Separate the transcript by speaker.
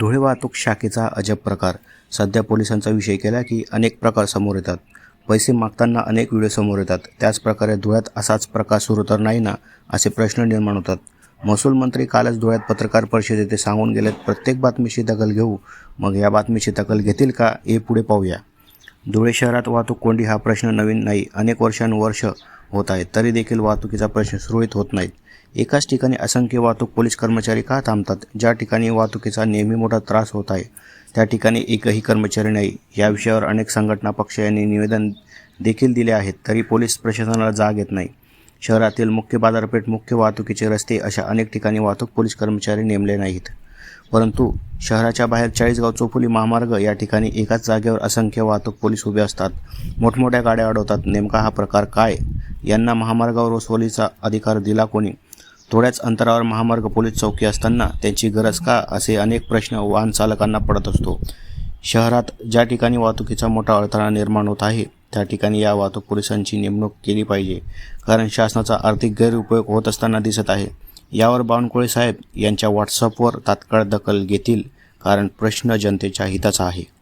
Speaker 1: धुळे वाहतूक शाखेचा अजब प्रकार. सध्या पोलिसांचा विषय केला की अनेक प्रकार समोर येतात. पैसे मागताना अनेक व्हिडिओ समोर येतात. त्याचप्रकारे धुळ्यात असाच प्रकार सुरू तर नाही ना असे प्रश्न निर्माण होतात. महसूल मंत्री कालच धुळ्यात पत्रकार परिषदेत सांगून गेलेत प्रत्येक बातमीची दखल घेऊ. मग या बातमीची दखल घेतील का हे पुढे पाहूया. धुळे शहरात वाहतूक कोंडी हा प्रश्न नवीन नाही अनेक वर्षानुवर्ष होत आहेत तरी देखील वाहतुकीचा प्रश्न सुरळीत होत नाहीत. एकाच ठिकाणी असंख्य वाहतूक पोलीस कर्मचारी का थांबतात? ज्या ठिकाणी वाहतुकीचा नेहमी मोठा त्रास होत आहे त्या ठिकाणी एकही कर्मचारी नाही. या विषयावर अनेक संघटना पक्ष यांनी निवेदन देखील दिले आहेत तरी पोलीस प्रशासनाला जाग येत नाही. शहरातील मुख्य बाजारपेठ मुख्य वाहतुकीचे रस्ते अशा अनेक ठिकाणी वाहतूक पोलीस कर्मचारी नेमले नाहीत. परंतु शहराच्या बाहेर चाळीसगाव चोफुली महामार्ग या ठिकाणी एकाच जागेवर असंख्य वाहतूक पोलीस उभे असतात. मोठमोठ्या गाड्या अडवतात. नेमका हा प्रकार काय? यांना महामार्गावर वसवलीचा अधिकार दिला कोणी? थोड्याच अंतरावर महामार्ग पोलीस चौकी असताना त्यांची गरज का? असे अनेक प्रश्न वाहन चालकांना पडत असतो. शहरात ज्या ठिकाणी वाहतुकीचा मोठा अडथळा निर्माण होत आहे त्या ठिकाणी या वाहतूक पोलिसांची नेमणूक केली पाहिजे. कारण शासनाचा आर्थिक गैरउपयोग होत असताना दिसत आहे. यावर बावनकुळे साहेब यांच्या व्हॉट्सअपवर तात्काळ दखल घेतील कारण प्रश्न जनतेच्या हिताचा आहे.